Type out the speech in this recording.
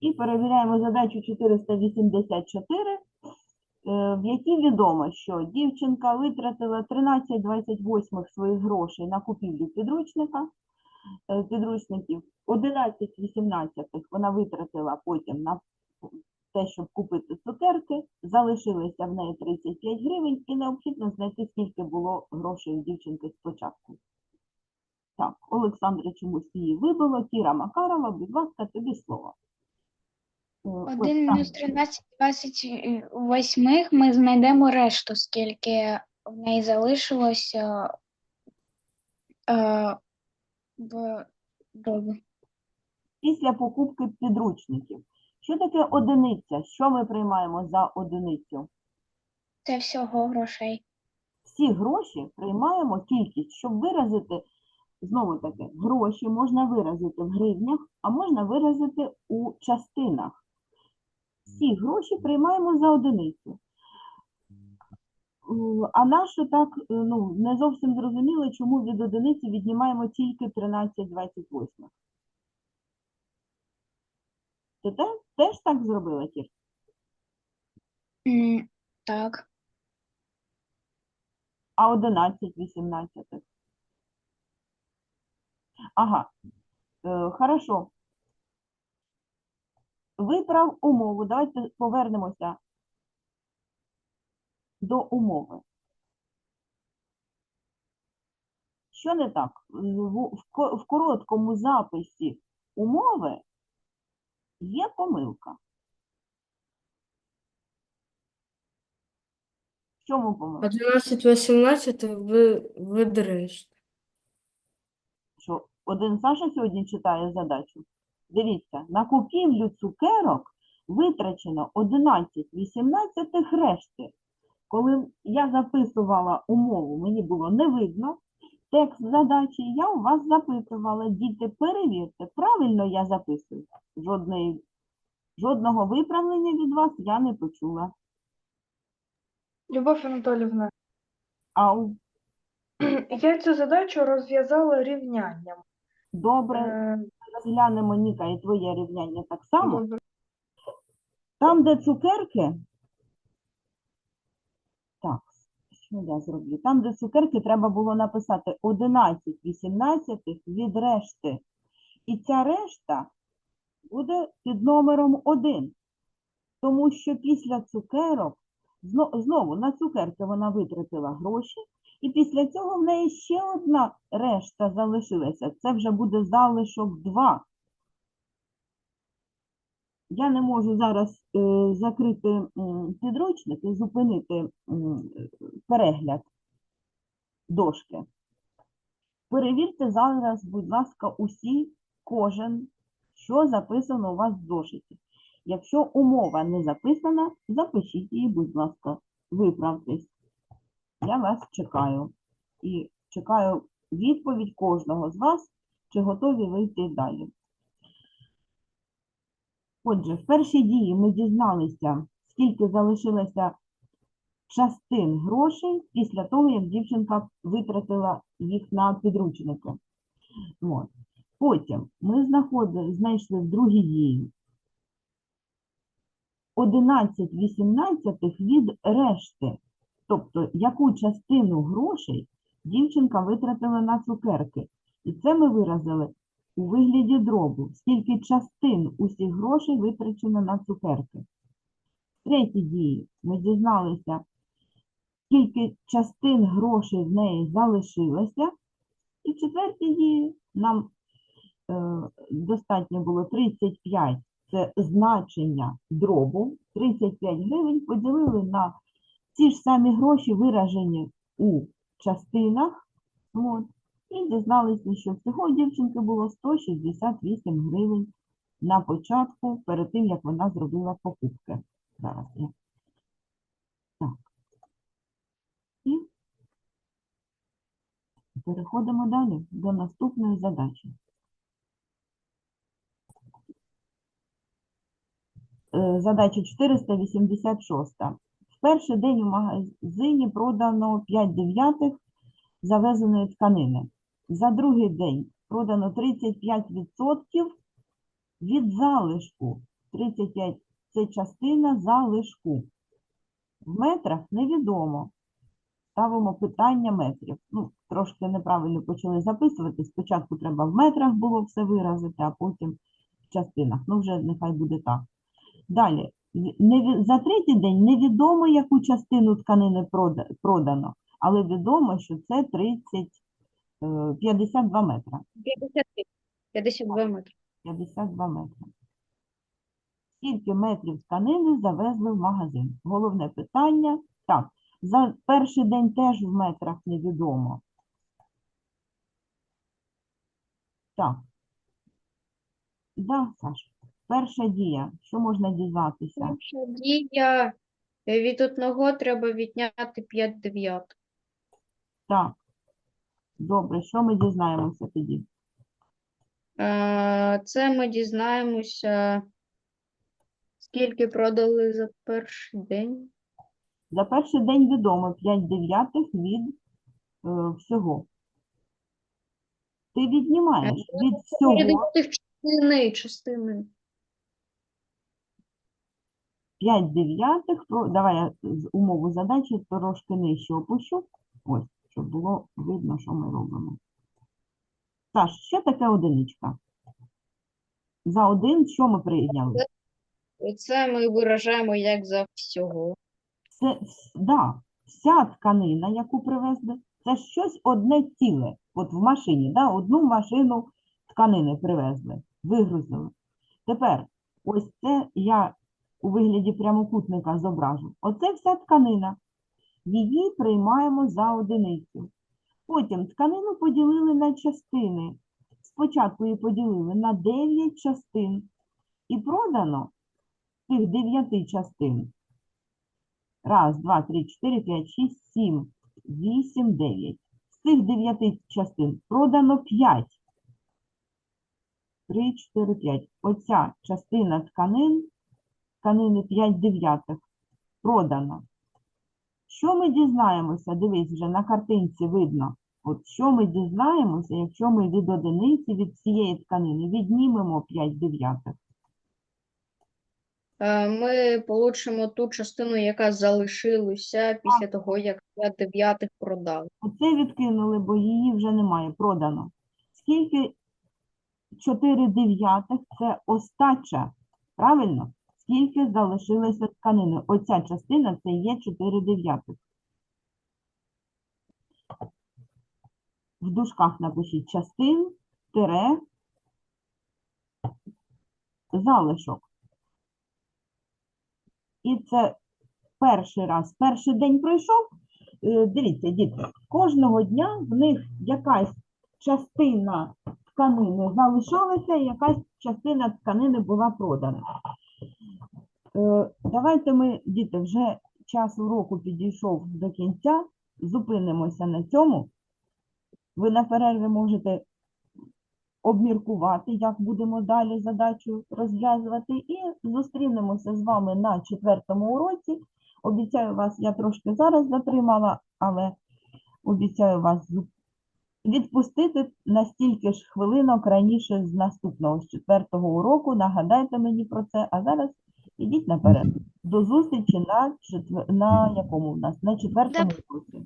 І перевіряємо задачу 484, е, в якій відомо, що дівчинка витратила 13,28 своїх грошей на купівлю підручника, е, підручників, 11,18 вона витратила потім на те, щоб купити цукерки, залишилося в неї 35 гривень, і необхідно знайти, скільки було грошей у дівчинки спочатку. Так, Олександра чомусь її вибило, Кіра Макарова, будь ласка, тобі слово. Е, ось 1 там. мінус 13 28 ми знайдемо решту, скільки в неї залишилося е, в дробі. Після покупки підручників. Що таке одиниця? Що ми приймаємо за одиницю? Це всього грошей. Всі гроші приймаємо кількість, щоб виразити, знову таки, гроші можна виразити в гривнях, а можна виразити у частинах. Всі гроші приймаємо за одиницю. А нащо так, е, ну, не зовсім зрозуміло, чому від одиниці віднімаємо тільки 13,28. Ти те- теж так зробила, Кір? Так, А 11 18. Ага. Е, хорошо. Виправ умову. Давайте повернемося до умови. Що не так? В, в, в короткому записі умови є помилка. В чому помилка? 11, 18 ви, що один Саша сьогодні читає задачу. Дивіться, на купівлю цукерок витрачено 11,18 решти. Коли я записувала умову, мені було не видно текст задачі, я у вас запитувала, діти, перевірте, правильно я записую. Жодної, жодного виправлення від вас я не почула. Любов Анатолівна, А у- я цю задачу розв'язала рівнянням. Добре, Е, розглянемо Ніка і твоє рівняння так само. Там, де цукерки, так, що я зроблю? Там, де цукерки, треба було написати 11 18 від решти. І ця решта буде під номером 1. Тому що після цукерок, знову на цукерки вона витратила гроші, і після цього в неї ще одна решта залишилася. Це вже буде залишок 2. Я не можу зараз е, закрити м, підручник і зупинити м, перегляд дошки. Перевірте зараз, будь ласка, усі, кожен, що записано у вас в зошиті. Якщо умова не записана, запишіть її, будь ласка, виправтесь. Я вас чекаю. І чекаю відповідь кожного з вас, чи готові ви йти далі. Отже, в першій дії ми дізналися, скільки залишилося частин грошей після того, як дівчинка витратила їх на підручники. От. Потім ми знаходили, знайшли в другій дії 11 18 від решти. Тобто, яку частину грошей дівчинка витратила на цукерки. І це ми виразили у вигляді дробу, скільки частин усіх грошей витрачено на цукерки. В третій дії ми дізналися, скільки частин грошей в неї залишилося. І в четвертій дії нам е, достатньо було 35 це значення дробу, 35 гривень поділили на ці ж самі гроші, виражені у частинах. От. І дізналися, що всього дівчинки було 168 гривень на початку, перед тим, як вона зробила покупки. Зараз я. Так. І переходимо далі до наступної задачі. Е, Задача 486. Перший день у магазині продано 5 дев'ятих завезеної тканини. За другий день продано 35% від залишку. 35 – це частина залишку. В метрах невідомо. Ставимо питання метрів. Ну, трошки неправильно почали записувати. Спочатку треба в метрах було все виразити, а потім в частинах. Ну, вже нехай буде так. Далі. За третій день невідомо, яку частину тканини продано, але відомо, що це 30, е, 52 метра. 50, 52 метри. 52 метри. Скільки метрів тканини завезли в магазин? Головне питання. Так, за перший день теж в метрах невідомо. Так. Да, Саш. Перша дія. Що можна дізнатися? Перша дія е, від одного треба відняти 5 дев'ятих. Так. Добре, що ми дізнаємося тоді? Е, Це ми дізнаємося, скільки продали за перший день. За перший день відомо 5 дев'ятих від е, всього. Ти віднімаєш від всього. Передати частини, частини. 5 дев'ятих, давай я умову задачі трошки нижче опущу, ось, щоб було видно, що ми робимо. Саш, що таке одиничка? За один що ми прийняли? Це ми виражаємо як за всього. Це, да, вся тканина, яку привезли, це щось одне ціле. От в машині, да, одну машину тканини привезли, вигрузили. Тепер, ось це я у вигляді прямокутника зображу. Оце вся тканина. Її приймаємо за одиницю. Потім тканину поділили на частини. Спочатку її поділили на 9 частин. І продано тих 9 частин Раз, два, три, чотири, п'ять, шість, сім, вісім, дев'ять. З цих дев'яти частин продано п'ять. Три, чотири, п'ять. Оця частина тканин, тканини 5 дев'ятих, продано. Що ми дізнаємося? Дивись, вже на картинці видно. От що ми дізнаємося, якщо ми від одиниці, від цієї тканини віднімемо 5 дев'ятих. Е, Ми получимо ту частину, яка залишилася після того, як 5 дев'ятих продали. Оце відкинули, бо її вже немає, продано. Скільки 4 дев'ятих – це остача, правильно? Скільки залишилося тканини? Оця частина – це є 4 дев'ятих. В дужках напишіть частин, тире, залишок. І це перший раз, перший день пройшов, Е, Дивіться, діти, кожного дня в них якась частина тканини залишалася, якась частина тканини була продана. Е, Давайте ми, діти, вже час уроку підійшов до кінця, зупинимося на цьому. Ви на перерві можете обміркувати, як будемо далі задачу розв'язувати, і зустрінемося з вами на четвертому уроці. Обіцяю вас, я трошки зараз затримала, але обіцяю вас відпустити на стільки ж хвилинок раніше з наступного, з четвертого уроку. Нагадайте мені про це, а зараз ідіть наперед. До зустрічі на, четвер... на якому у нас? На четвертому курсі.